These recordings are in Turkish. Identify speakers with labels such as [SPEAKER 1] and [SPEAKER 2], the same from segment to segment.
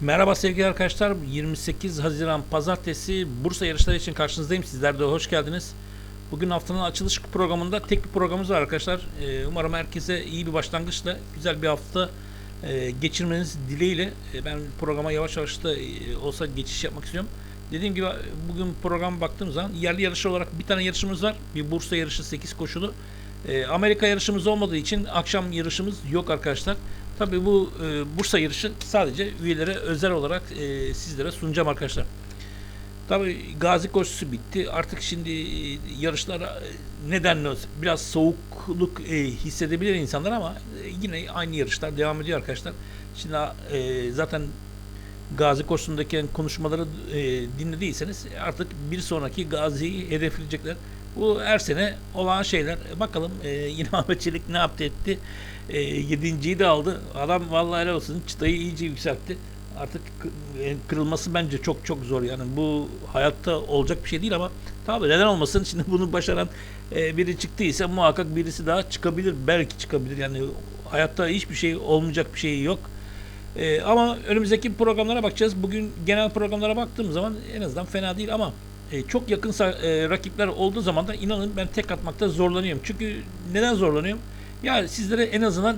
[SPEAKER 1] Merhaba sevgili arkadaşlar. 28 Haziran Pazartesi Bursa yarışları için karşınızdayım. Sizler de hoş geldiniz. Bugün haftanın açılış programında tek bir programımız var arkadaşlar. Ee, umarım herkese iyi bir başlangıçla güzel bir hafta e, geçirmeniz dileğiyle e, ben programa yavaş yavaş da e, olsa geçiş yapmak istiyorum. Dediğim gibi bugün programa baktığım zaman yerli yarışı olarak bir tane yarışımız var. Bir Bursa yarışı 8 koşulu. Amerika yarışımız olmadığı için akşam yarışımız yok arkadaşlar. Tabii bu e, Bursa yarışı sadece üyelere özel olarak e, sizlere sunacağım arkadaşlar. Tabii Gazi koşusu bitti. Artık şimdi e, yarışlar e, nedenle biraz soğukluk e, hissedebilir insanlar ama e, yine aynı yarışlar devam ediyor arkadaşlar. Şimdi e, zaten Gazi koşusundaki konuşmaları e, dinlediyseniz artık bir sonraki Gazi'yi hedefleyecekler. Bu her sene olan şeyler. Bakalım e, yine Ahmet Çelik ne yaptı etti. E, yedinciyi de aldı. Adam vallahi helal olsun çıtayı iyice yükseltti. Artık e, kırılması bence çok çok zor yani bu hayatta olacak bir şey değil ama tabii neden olmasın şimdi bunu başaran e, biri çıktıysa muhakkak birisi daha çıkabilir belki çıkabilir yani hayatta hiçbir şey olmayacak bir şey yok. Ee, ama önümüzdeki programlara bakacağız. Bugün genel programlara baktığım zaman en azından fena değil ama e, çok yakın e, rakipler olduğu zaman da inanın ben tek atmakta zorlanıyorum. Çünkü neden zorlanıyorum? Ya sizlere en azından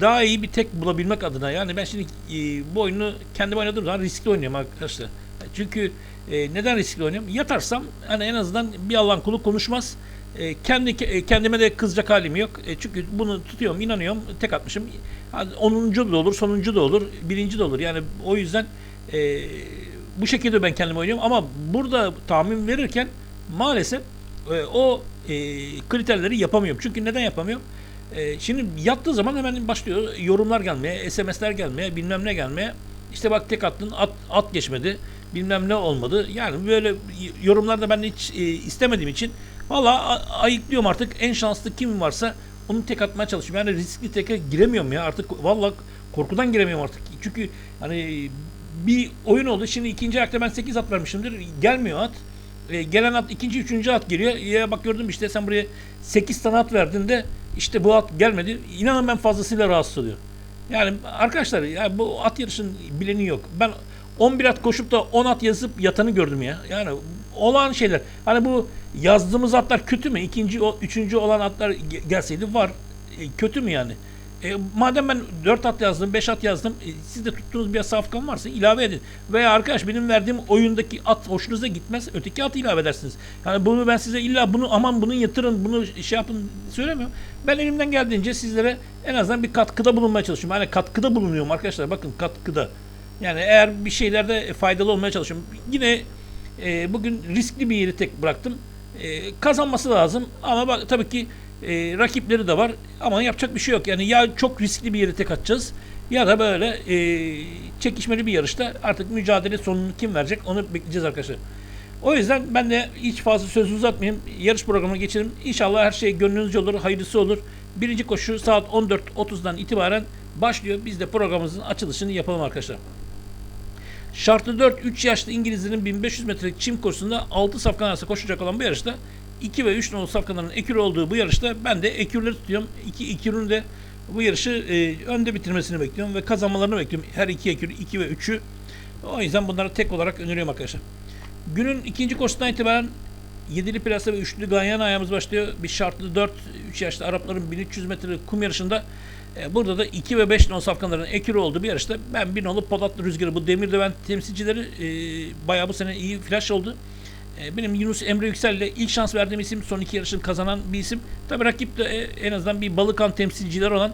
[SPEAKER 1] daha iyi bir tek bulabilmek adına. Yani ben şimdi e, bu oyunu kendi oynadığım zaman riskli oynuyorum arkadaşlar. Çünkü e, neden riskli oynuyorum? Yatarsam hani en azından bir Allah'ın kulu konuşmaz. E, kendi e, kendime de kızacak halim yok. E, çünkü bunu tutuyorum, inanıyorum. Tek atmışım. Hadi 10. da olur, sonuncu da olur, birinci de olur. Yani o yüzden e, bu şekilde ben kendim oynuyorum. Ama burada tahmin verirken maalesef e, o e, kriterleri yapamıyorum. Çünkü neden yapamıyorum? E, şimdi yattığı zaman hemen başlıyor yorumlar gelmeye, SMS'ler gelmeye, bilmem ne gelmeye. İşte bak tek attın, at, at geçmedi, bilmem ne olmadı. Yani böyle yorumlarda ben hiç e, istemediğim için valla ayıklıyorum artık. En şanslı kim varsa onu tek atmaya çalışıyorum. Yani riskli teke giremiyorum ya artık valla korkudan giremiyorum artık. Çünkü hani bir oyun oldu. Şimdi ikinci ayakta ben 8 at vermişimdir. Gelmiyor at. E, gelen at ikinci, üçüncü at geliyor. Ya bak gördüm işte sen buraya 8 tane at verdin de işte bu at gelmedi. İnanın ben fazlasıyla rahatsız oluyor. Yani arkadaşlar ya bu at yarışın bileni yok. Ben 11 at koşup da 10 at yazıp yatanı gördüm ya. Yani olan şeyler. Hani bu yazdığımız atlar kötü mü? İkinci, üçüncü olan atlar ge- gelseydi var. E, kötü mü yani? E, madem ben 4 at yazdım, 5 at yazdım, e, siz de tuttuğunuz bir safkan varsa ilave edin. Veya arkadaş benim verdiğim oyundaki at hoşunuza gitmez, öteki atı ilave edersiniz. Yani bunu ben size illa bunu aman bunu yatırın, bunu şey yapın söylemiyorum. Ben elimden geldiğince sizlere en azından bir katkıda bulunmaya çalışıyorum. Yani katkıda bulunuyorum arkadaşlar. Bakın katkıda. Yani eğer bir şeylerde faydalı olmaya çalışıyorum. Yine e, bugün riskli bir yeri tek bıraktım. E, kazanması lazım ama bak tabii ki e, rakipleri de var ama yapacak bir şey yok. Yani ya çok riskli bir yeri tek atacağız ya da böyle e, çekişmeli bir yarışta artık mücadele sonunu kim verecek onu bekleyeceğiz arkadaşlar. O yüzden ben de hiç fazla söz uzatmayayım. Yarış programına geçelim. İnşallah her şey gönlünüzce olur, hayırlısı olur. Birinci koşu saat 14.30'dan itibaren başlıyor. Biz de programımızın açılışını yapalım arkadaşlar. Şartlı 4 3 yaşlı İngilizlerin 1500 metrelik çim koşusunda 6 safkan arası koşacak olan bu yarışta 2 ve 3 nolu safkanların ekür olduğu bu yarışta ben de ekürleri tutuyorum. 2 ekürün de bu yarışı e, önde bitirmesini bekliyorum ve kazanmalarını bekliyorum. Her iki ekür 2 ve 3'ü. O yüzden bunları tek olarak öneriyorum arkadaşlar. Günün ikinci koşusundan itibaren Yedili plasa ve üçlü ganyan ayağımız başlıyor. Bir şartlı 4 3 yaşlı Arapların 1300 metre kum yarışında e, burada da 2 ve 5 non safkanların ekürü olduğu bir yarışta ben bir nolu Polatlı Rüzgarı bu Demirdeven temsilcileri e, bayağı bu sene iyi flash oldu. E, benim Yunus Emre Yüksel ile ilk şans verdiğim isim son iki yarışın kazanan bir isim. Tabi rakip de e, en azından bir Balıkan temsilciler olan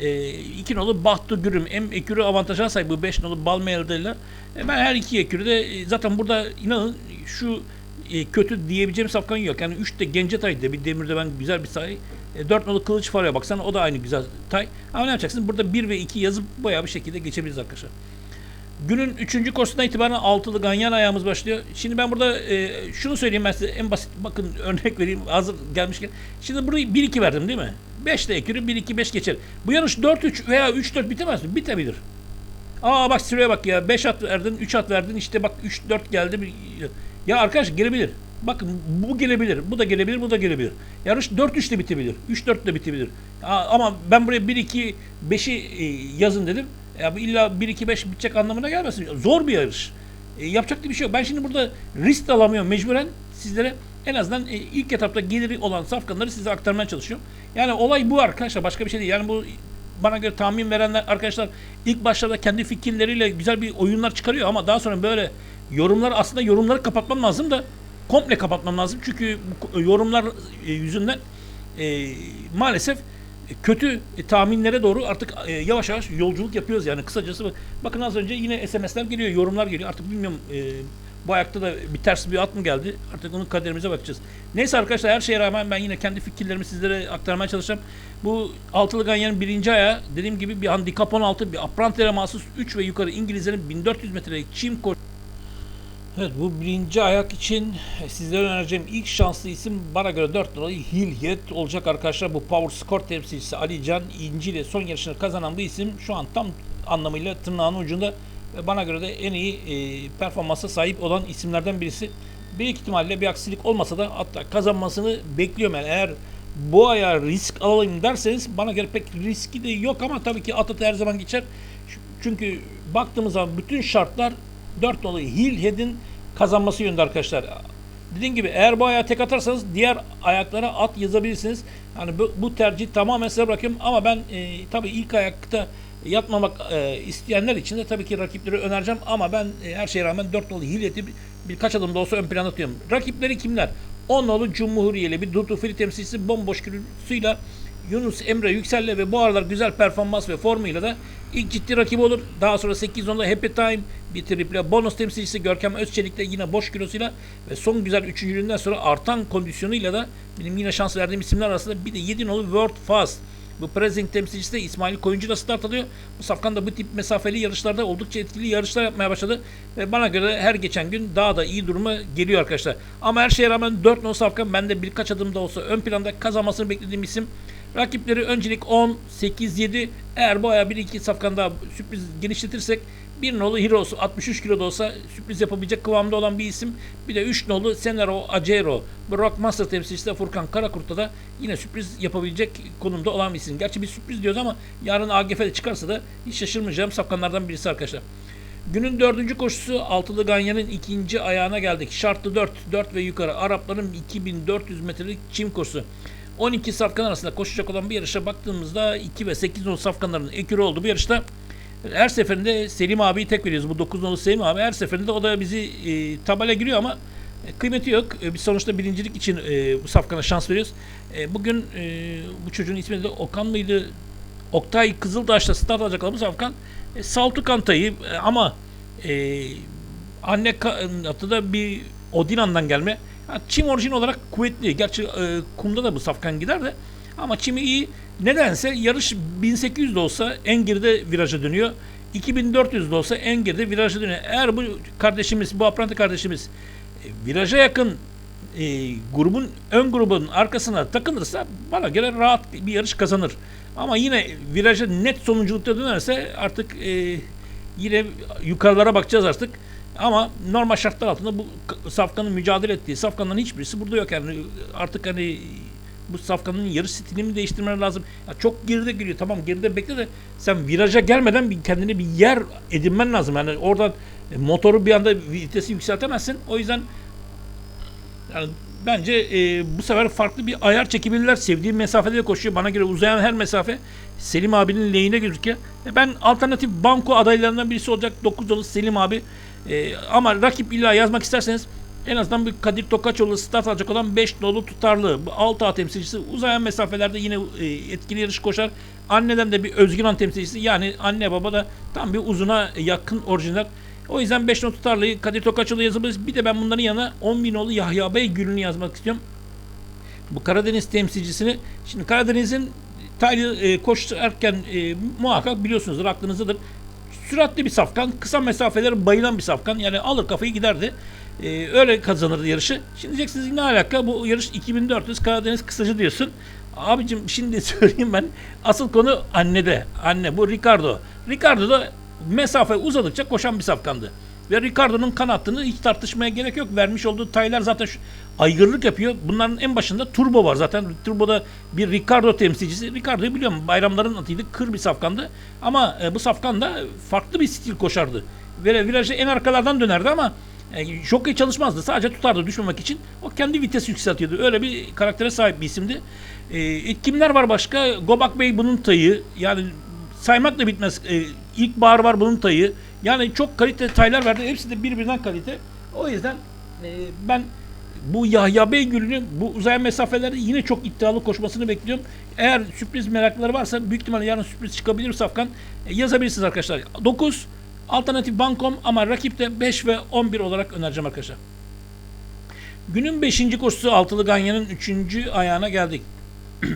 [SPEAKER 1] e, iki nolu Bahtı Gürüm hem ekürü avantaja sahip bu 5 nolu Balmayal'da ile e, ben her iki ekürü de e, zaten burada inanın şu e, kötü diyebileceğim safkan yok. Yani 3 de Gencetay'da bir demirde ben güzel bir say. E, 4 nolu Kılıç Fara'ya baksan o da aynı güzel tay. Ama ne yapacaksın? Burada 1 ve 2 yazıp bayağı bir şekilde geçebiliriz arkadaşlar. Günün 3. koşusundan itibaren altılı ganyan ayağımız başlıyor. Şimdi ben burada e, şunu söyleyeyim ben size en basit bakın örnek vereyim hazır gelmişken. Şimdi burayı 1-2 verdim değil mi? 5 de ekürü 1-2-5 geçer. Bu yarış 4-3 veya 3-4 bitemez mi? Bitebilir. Aa bak sıraya bak ya 5 at verdin 3 at verdin işte bak 3-4 geldi. Ya arkadaş gelebilir. Bakın bu gelebilir, bu da gelebilir, bu da gelebilir. Yarış 4-3 de bitebilir, 3-4 de bitebilir. Ama ben buraya 1-2-5'i e, yazın dedim. Ya bu illa 1-2-5 bitecek anlamına gelmesin. Zor bir yarış. E, yapacak bir şey yok. Ben şimdi burada risk alamıyorum mecburen sizlere en azından e, ilk etapta geliri olan safkanları size aktarmaya çalışıyorum. Yani olay bu arkadaşlar başka bir şey değil. Yani bu bana göre tahmin verenler arkadaşlar ilk başlarda kendi fikirleriyle güzel bir oyunlar çıkarıyor ama daha sonra böyle yorumlar aslında yorumları kapatmam lazım da komple kapatmam lazım. Çünkü yorumlar e, yüzünden e, maalesef kötü tahminlere doğru artık e, yavaş yavaş yolculuk yapıyoruz yani kısacası. bak- Bakın az önce yine SMS'ler geliyor, yorumlar geliyor. Artık bilmiyorum e, bu ayakta da bir ters bir at mı geldi? Artık onun kaderimize bakacağız. Neyse arkadaşlar her şeye rağmen ben yine kendi fikirlerimi sizlere aktarmaya çalışacağım. Bu altılı ganyanın birinci ayağı dediğim gibi bir handikap 16, bir aprantelere mahsus 3 ve yukarı İngilizlerin 1400 metrelik çim koşu Evet bu birinci ayak için sizlere önereceğim ilk şanslı isim bana göre 4 numaralı Hilhiyet olacak arkadaşlar. Bu Power Score temsilcisi Ali Can İnci ile son yarışını kazanan bu isim şu an tam anlamıyla tırnağının ucunda bana göre de en iyi e, performansa sahip olan isimlerden birisi. Büyük ihtimalle bir aksilik olmasa da hatta kazanmasını bekliyorum. Yani eğer bu ayağa risk alayım derseniz bana göre pek riski de yok ama tabii ki Atatürk her zaman geçer. Çünkü baktığımız zaman bütün şartlar 4 dolayı Hillhead'in kazanması yönünde arkadaşlar. Dediğim gibi eğer bu ayağa tek atarsanız diğer ayaklara at yazabilirsiniz. Yani bu, bu tercih tamamen size bırakıyorum ama ben e, tabii ilk ayakta yatmamak e, isteyenler için de tabii ki rakipleri önereceğim ama ben e, her şeye rağmen 4 nolu Hillhead'i bir- birkaç adım da olsa ön plana atıyorum. Rakipleri kimler? 10 nolu Cumhuriyeli bir Dutu Fili temsilcisi bomboş gürültüsüyle Yunus Emre Yüksel'le ve bu aralar güzel performans ve formuyla da ilk ciddi rakibi olur. Daha sonra 8-10'da Happy Time bir triple bonus temsilcisi Görkem Özçelik'le yine boş kilosuyla ve son güzel üçüncülüğünden sonra artan kondisyonuyla da benim yine şans verdiğim isimler arasında bir de 7 nolu World Fast. Bu Prezing temsilcisi de İsmail Koyuncu da start alıyor. Bu safkan da bu tip mesafeli yarışlarda oldukça etkili yarışlar yapmaya başladı. Ve bana göre her geçen gün daha da iyi duruma geliyor arkadaşlar. Ama her şeye rağmen 4 nolu safkan bende birkaç adım da olsa ön planda kazanmasını beklediğim isim. Rakipleri öncelik 10, 8, 7. Eğer bu aya 1-2 safkan daha sürpriz genişletirsek bir nolu Heroes 63 kilo da olsa sürpriz yapabilecek kıvamda olan bir isim. Bir de 3 nolu Senero Acero. Bu Rockmaster temsilcisi de Furkan Karakurt'ta da yine sürpriz yapabilecek konumda olan bir isim. Gerçi bir sürpriz diyoruz ama yarın AGF'de çıkarsa da hiç şaşırmayacağım safkanlardan birisi arkadaşlar. Günün dördüncü koşusu Altılı Ganyan'ın ikinci ayağına geldik. Şartlı 4, 4 ve yukarı Arapların 2400 metrelik çim koşusu. 12 safkan arasında koşacak olan bir yarışa baktığımızda 2 ve 8 nolu safkanların ekürü olduğu bir yarışta her seferinde Selim abiyi tek veriyoruz. Bu 9 nolu Selim abi her seferinde o da bizi e, tabela giriyor ama e, kıymeti yok. E, biz sonuçta birincilik için e, bu safkana şans veriyoruz. E, bugün e, bu çocuğun ismi de Okan mıydı? Oktay Kızıldaş'ta start alacak olan bu safkan e, Saltuk Antay'ı e, ama e, anne adı da bir Odinan'dan gelme. Çim orijin olarak kuvvetli. Gerçi e, kumda da bu safkan gider de ama çimi iyi. Nedense yarış 1800 de olsa en geride viraja dönüyor. 2400 de olsa en geride viraja dönüyor. Eğer bu kardeşimiz, bu apranti kardeşimiz e, viraja yakın e, grubun ön grubun arkasına takılırsa bana göre rahat bir yarış kazanır. Ama yine viraja net sonunculukta dönerse artık e, yine yukarılara bakacağız artık. Ama normal şartlar altında bu safkanın mücadele ettiği safkanların hiçbirisi burada yok. Yani artık hani bu safkanın yarış stilini mi değiştirmen lazım? Ya çok geride geliyor. Tamam geride bekle de sen viraja gelmeden bir kendine bir yer edinmen lazım. Yani oradan e, motoru bir anda vitesi yükseltemezsin. O yüzden yani bence e, bu sefer farklı bir ayar çekebilirler. Sevdiğim mesafede de koşuyor. Bana göre uzayan her mesafe Selim abinin lehine gözüküyor. E, ben alternatif banko adaylarından birisi olacak 9 dolu Selim abi. E, ama rakip illa yazmak isterseniz en azından bir Kadir Tokaçoğlu start alacak olan 5 dolu tutarlı. Bu 6 A temsilcisi uzayan mesafelerde yine e, etkili yarış koşar. Anneden de bir Özgüran temsilcisi. Yani anne baba da tam bir uzuna yakın orijinal. O yüzden 5 not tutarlıyı Kadir Tokaçoğlu yazabiliriz. Bir de ben bunların yanına 10 bin oğlu Yahya Bey Gül'ünü yazmak istiyorum. Bu Karadeniz temsilcisini. Şimdi Karadeniz'in Taylı e, koşarken e, muhakkak biliyorsunuzdur aklınızdadır. Süratli bir safkan, kısa mesafeleri bayılan bir safkan. Yani alır kafayı giderdi. E, öyle kazanırdı yarışı. Şimdi diyeceksiniz ne alaka bu yarış 2400 Karadeniz kısacı diyorsun. Abicim şimdi söyleyeyim ben. Asıl konu annede. Anne bu Ricardo. Ricardo da mesafe uzadıkça koşan bir safkandı. Ve Ricardo'nun kanattığını hiç tartışmaya gerek yok. Vermiş olduğu taylar zaten şu, aygırlık yapıyor. Bunların en başında Turbo var zaten. Turbo'da bir Ricardo temsilcisi. Ricardo'yu biliyorum bayramların atıydı. Kır bir safkandı. Ama e, bu safkan da farklı bir stil koşardı. Ve virajı en arkalardan dönerdi ama e, jockey çalışmazdı. Sadece tutardı düşmemek için. O kendi vites yükseltiyordu. Öyle bir karaktere sahip bir isimdi. E, kimler var başka? Gobak Bey bunun tayı. Yani saymakla bitmez. E, ilk bahar var bunun tayı. Yani çok kalite taylar verdi. Hepsi de birbirinden kalite. O yüzden e, ben bu Yahya Beygül'ün bu uzay mesafelerde yine çok iddialı koşmasını bekliyorum. Eğer sürpriz merakları varsa büyük ihtimalle yarın sürpriz çıkabilir Safkan. E, yazabilirsiniz arkadaşlar. 9 alternatif bankom ama rakipte 5 ve 11 olarak önereceğim arkadaşlar. Günün 5. koşusu Altılı Ganyan'ın 3. ayağına geldik.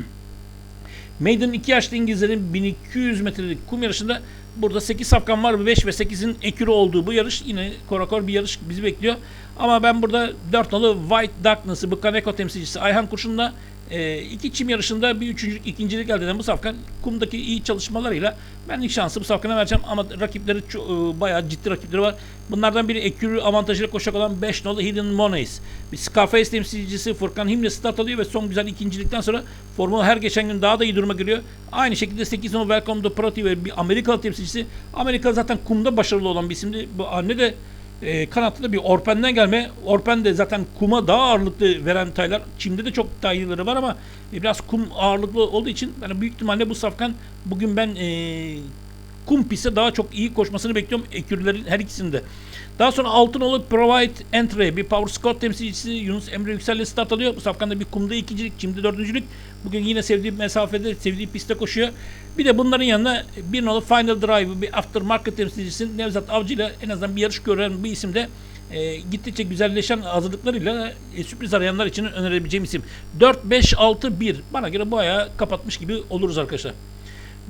[SPEAKER 1] Maiden 2 yaşlı İngilizlerin 1200 metrelik kum yarışında burada 8 safkan var. 5 ve 8'in ekürü olduğu bu yarış yine korakor bir yarış bizi bekliyor. Ama ben burada 4 nolu White Darkness'ı bu Kaneko temsilcisi Ayhan Kurşun'la e, iki çim yarışında bir üçüncülük, ikincilik elde eden bu safkan kumdaki iyi çalışmalarıyla ben ilk şansı bu safkana vereceğim ama rakipleri e, bayağı ciddi rakipleri var. Bunlardan biri ekürü avantajıyla koşacak olan 5 nolu Hidden Monies. Bir Scarface temsilcisi Furkan Himle start alıyor ve son güzel ikincilikten sonra formu her geçen gün daha da iyi duruma giriyor. Aynı şekilde 8 nolu Welcome to Proti ve bir Amerikalı temsilcisi. Amerika zaten kumda başarılı olan bir isimdi. Bu anne de e, kanatta da bir Orpen'den gelme. Orpen de zaten kuma daha ağırlıklı veren taylar. Çim'de de çok tayları var ama e, biraz kum ağırlıklı olduğu için yani büyük ihtimalle bu safkan bugün ben e, kum pistte daha çok iyi koşmasını bekliyorum ekürlerin her ikisinde. Daha sonra Altınoğlu Provide Entry bir Power Scott temsilcisi Yunus Emre Yüksel'le start alıyor. Bu safkanda bir kumda ikincilik, çimde dördüncülük. Bugün yine sevdiği mesafede, sevdiği pistte koşuyor. Bir de bunların yanına bir nolu Final Drive bir aftermarket temsilcisi Nevzat Avcı ile en azından bir yarış gören bir isim de e, gittikçe güzelleşen hazırlıklarıyla e, sürpriz arayanlar için önerebileceğim isim. 4-5-6-1 bana göre bu ayağı kapatmış gibi oluruz arkadaşlar.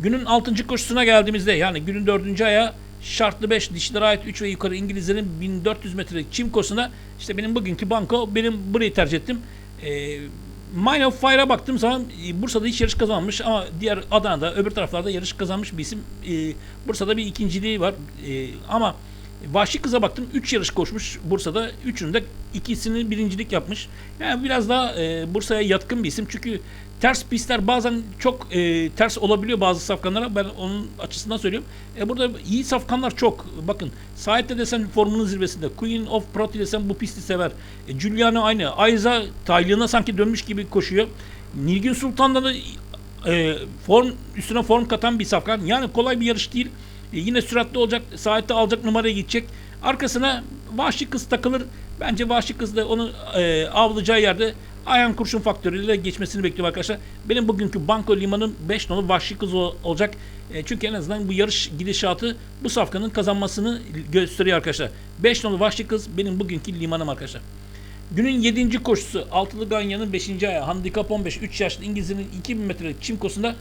[SPEAKER 1] Günün 6. koşusuna geldiğimizde yani günün 4. ayağı şartlı 5 dişlere ait 3 ve yukarı İngilizlerin 1400 metrelik çim koşusuna işte benim bugünkü banko benim burayı tercih ettim. E, Mine of Fire'a baktığım zaman e, Bursa'da hiç yarış kazanmış ama diğer Adana'da öbür taraflarda yarış kazanmış bir isim. E, Bursa'da bir ikinciliği var E, ama Vahşi Kız'a baktım 3 yarış koşmuş Bursa'da. Üçünde ikisini birincilik yapmış. Yani biraz daha e, Bursa'ya yatkın bir isim. Çünkü ters pistler bazen çok e, ters olabiliyor bazı safkanlara. Ben onun açısından söylüyorum. E, burada iyi safkanlar çok. Bakın Sait'te desen formunun zirvesinde. Queen of Proti desen bu pisti sever. E, Giuliano aynı. Ayza taylığına sanki dönmüş gibi koşuyor. Nilgün Sultan'da da e, form üstüne form katan bir safkan. Yani kolay bir yarış değil. E, yine süratli olacak. Saatte alacak numaraya gidecek. Arkasına vahşi kız takılır. Bence vahşi kız da onu e, avlayacağı yerde Ayhan Kurşun faktörüyle geçmesini bekliyorum arkadaşlar. Benim bugünkü Banko Liman'ın 5 nolu vahşi kız ol- olacak. E, çünkü en azından bu yarış gidişatı bu safkanın kazanmasını gösteriyor arkadaşlar. 5 nolu vahşi kız benim bugünkü limanım arkadaşlar. Günün 7. koşusu Altılı Ganyan'ın 5. ayağı Handikap 15 3 yaşlı İngilizlerin 2000 metrelik çim koşusunda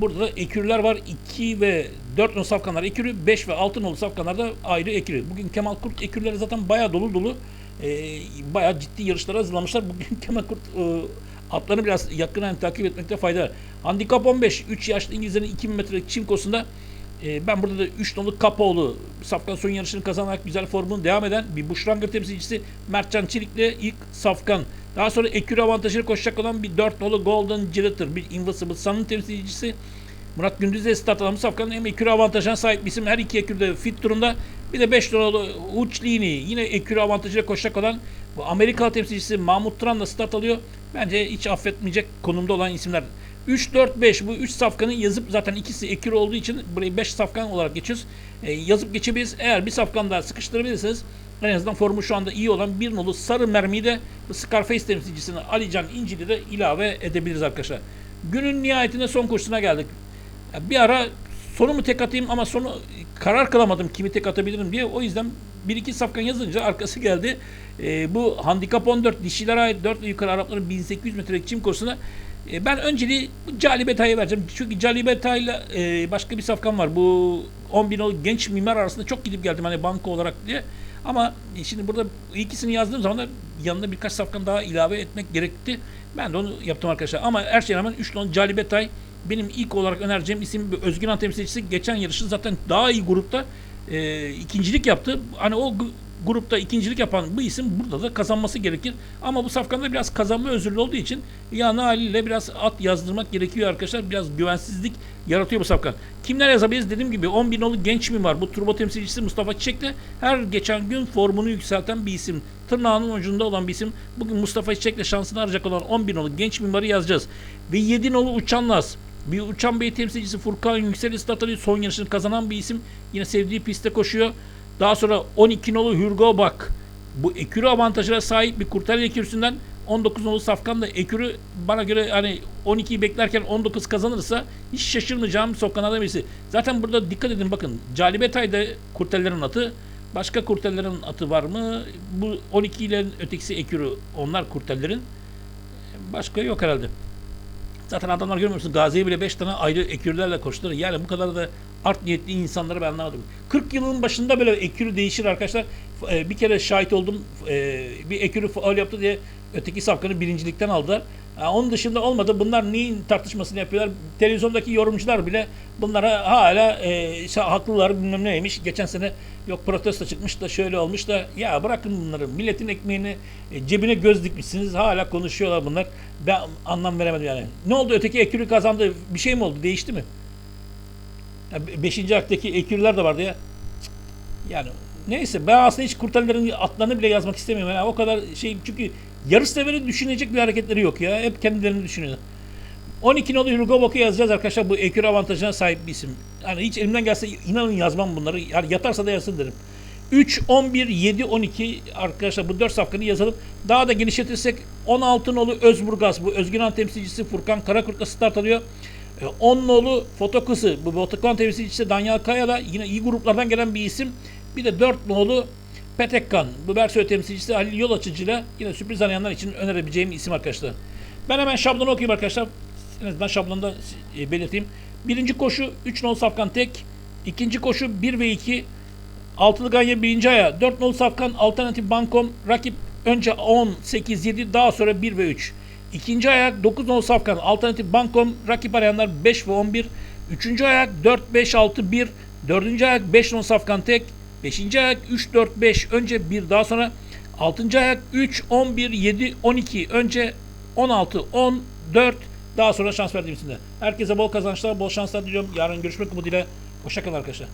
[SPEAKER 1] burada da ekürler var. 2 ve 4 nolu safkanlar ekürü, 5 ve 6 nolu safkanlar da ayrı ekürü. Bugün Kemal Kurt ekürleri zaten bayağı dolu dolu. E, bayağı ciddi yarışlara hazırlamışlar. Bugün Kemal Kurt e, atlarını biraz yakından takip etmekte fayda var. Handikap 15 3 yaşlı İngilizlerin 2000 metrelik çim koşusunda e, ben burada da 3 nolu Kapoğlu Safkan son yarışını kazanarak güzel formunu devam eden bir Buşrangır temsilcisi Mertcan Çelik'le ilk Safkan. Daha sonra ekürü avantajıyla koşacak olan bir 4 nolu Golden Jitter, bir Invisible Sun'ın temsilcisi Murat Gündüz'le start alan bu Safkan'ın hem ekürü avantajına sahip bir isim. Her iki ekürü de fit durumda. Bir de 5 nolu Uçlini yine ekürü avantajıyla koşacak olan bu Amerikalı temsilcisi Mahmut Turan'la start alıyor. Bence hiç affetmeyecek konumda olan isimler. 3, 4, 5 bu 3 safkanı yazıp zaten ikisi ekür olduğu için burayı 5 safkan olarak geçiyoruz. E, yazıp geçebiliriz. Eğer bir safkan daha sıkıştırabilirseniz en azından formu şu anda iyi olan bir nolu sarı mermiyi de Scarface temsilcisini Alican İncil'i de ilave edebiliriz arkadaşlar. Günün nihayetinde son koşusuna geldik. Bir ara sonu mu tek atayım ama sonu karar kılamadım kimi tek atabilirim diye. O yüzden bir iki safkan yazınca arkası geldi. E, bu handikap 14 dişilere ait 4 ve yukarı Arapların 1800 metrelik çim koşusuna e, ben önceliği bu Calibetay'a vereceğim. Çünkü Calibetay'la e, başka bir safkan var. Bu 10 bin genç mimar arasında çok gidip geldim hani banko olarak diye. Ama e, şimdi burada ikisini yazdığım zaman da yanında birkaç safkan daha ilave etmek gerekti. Ben de onu yaptım arkadaşlar. Ama her şeye rağmen 3 non Calibetay benim ilk olarak önereceğim isim Özgün Han temsilcisi. Geçen yarışı zaten daha iyi grupta e, ikincilik yaptı. Hani o grupta ikincilik yapan bu isim burada da kazanması gerekir. Ama bu safkanda biraz kazanma özürlü olduğu için yani haliyle biraz at yazdırmak gerekiyor arkadaşlar. Biraz güvensizlik yaratıyor bu safkan. Kimler yazabiliriz? Dediğim gibi 10 bin nolu genç mi var? Bu turbo temsilcisi Mustafa Çiçek de her geçen gün formunu yükselten bir isim. Tırnağının ucunda olan bir isim. Bugün Mustafa Çiçek'le şansını arayacak olan 10 bin nolu genç mimarı yazacağız. Ve 7 nolu Uçan Laz. Bir Uçan Bey temsilcisi Furkan Yüksel alıyor. Son yarışını kazanan bir isim. Yine sevdiği pistte koşuyor. Daha sonra 12 nolu Hürgo Bak. Bu ekürü avantajına sahip bir kurtarı ekürüsünden 19 nolu Safkan da ekürü bana göre hani 12'yi beklerken 19 kazanırsa hiç şaşırmayacağım sokkanlardan birisi. Zaten burada dikkat edin bakın. Calibetay da kurtellerin atı. Başka kurtellerin atı var mı? Bu 12 ile ötekisi ekürü onlar kurtellerin. Başka yok herhalde. Zaten adamlar görmüyor musun? Gazi'ye bile 5 tane ayrı ekürlerle koştular. Yani bu kadar da art niyetli insanları ben anlamadım. 40 yılın başında böyle ekürü değişir arkadaşlar. Ee, bir kere şahit oldum. Ee, bir ekürü faul yaptı diye öteki safkanı birincilikten aldılar. Ha, onun dışında olmadı. Bunlar neyin tartışmasını yapıyorlar? Televizyondaki yorumcular bile bunlara hala e, haklılar bilmem neymiş. Geçen sene yok protesto çıkmış da şöyle olmuş da ya bırakın bunları. Milletin ekmeğini e, cebine göz dikmişsiniz. Hala konuşuyorlar bunlar. Ben anlam veremedim yani. Ne oldu? Öteki ekürü kazandı. Bir şey mi oldu? Değişti mi? Ya, be- beşinci aktaki ekürler de vardı ya. Yani neyse ben aslında hiç kurtarların atlarını bile yazmak istemiyorum. Yani o kadar şey çünkü yarış severi düşünecek bir hareketleri yok ya. Hep kendilerini düşünüyorlar. 12 nolu Hugo Bock'u yazacağız arkadaşlar. Bu ekür avantajına sahip bir isim. Yani hiç elimden gelse inanın yazmam bunları. Yani yatarsa da yazsın derim. 3, 11, 7, 12 arkadaşlar bu 4 safkanı yazalım. Daha da genişletirsek 16 nolu Özburgaz bu Özgünan temsilcisi Furkan Karakurt'la start alıyor. E, 10 nolu Fotokısı bu Botaklan temsilcisi Danyal Kaya da yine iyi gruplardan gelen bir isim. Bir de 4 nolu Petekkan bu Bersoy temsilcisi Halil Yol Açıcı'yla yine sürpriz arayanlar için önerebileceğim isim arkadaşlar. Ben hemen şablonu okuyayım arkadaşlar. En azından şablonda e, belirteyim. Birinci koşu 3 nolu Safkan tek. İkinci koşu 1 ve 2. Altılı Ganya birinci aya. 4 nolu Safkan alternatif Bankom. Rakip önce 10, 8, 7 daha sonra 1 ve 3. İkinci ayak 9 nolu Safkan alternatif Bankom. Rakip arayanlar 5 ve 11. Üçüncü ayak 4, 5, 6, 1. Dördüncü ayak 5 nolu Safkan tek. Beşinci ayak 3, 4, 5. Önce 1 daha sonra. Altıncı ayak 3, 11, 7, 12. Önce 16, 10, 4. Daha sonra şans verdiğim isimde. Herkese bol kazançlar, bol şanslar diliyorum. Yarın görüşmek umuduyla. Hoşçakalın arkadaşlar.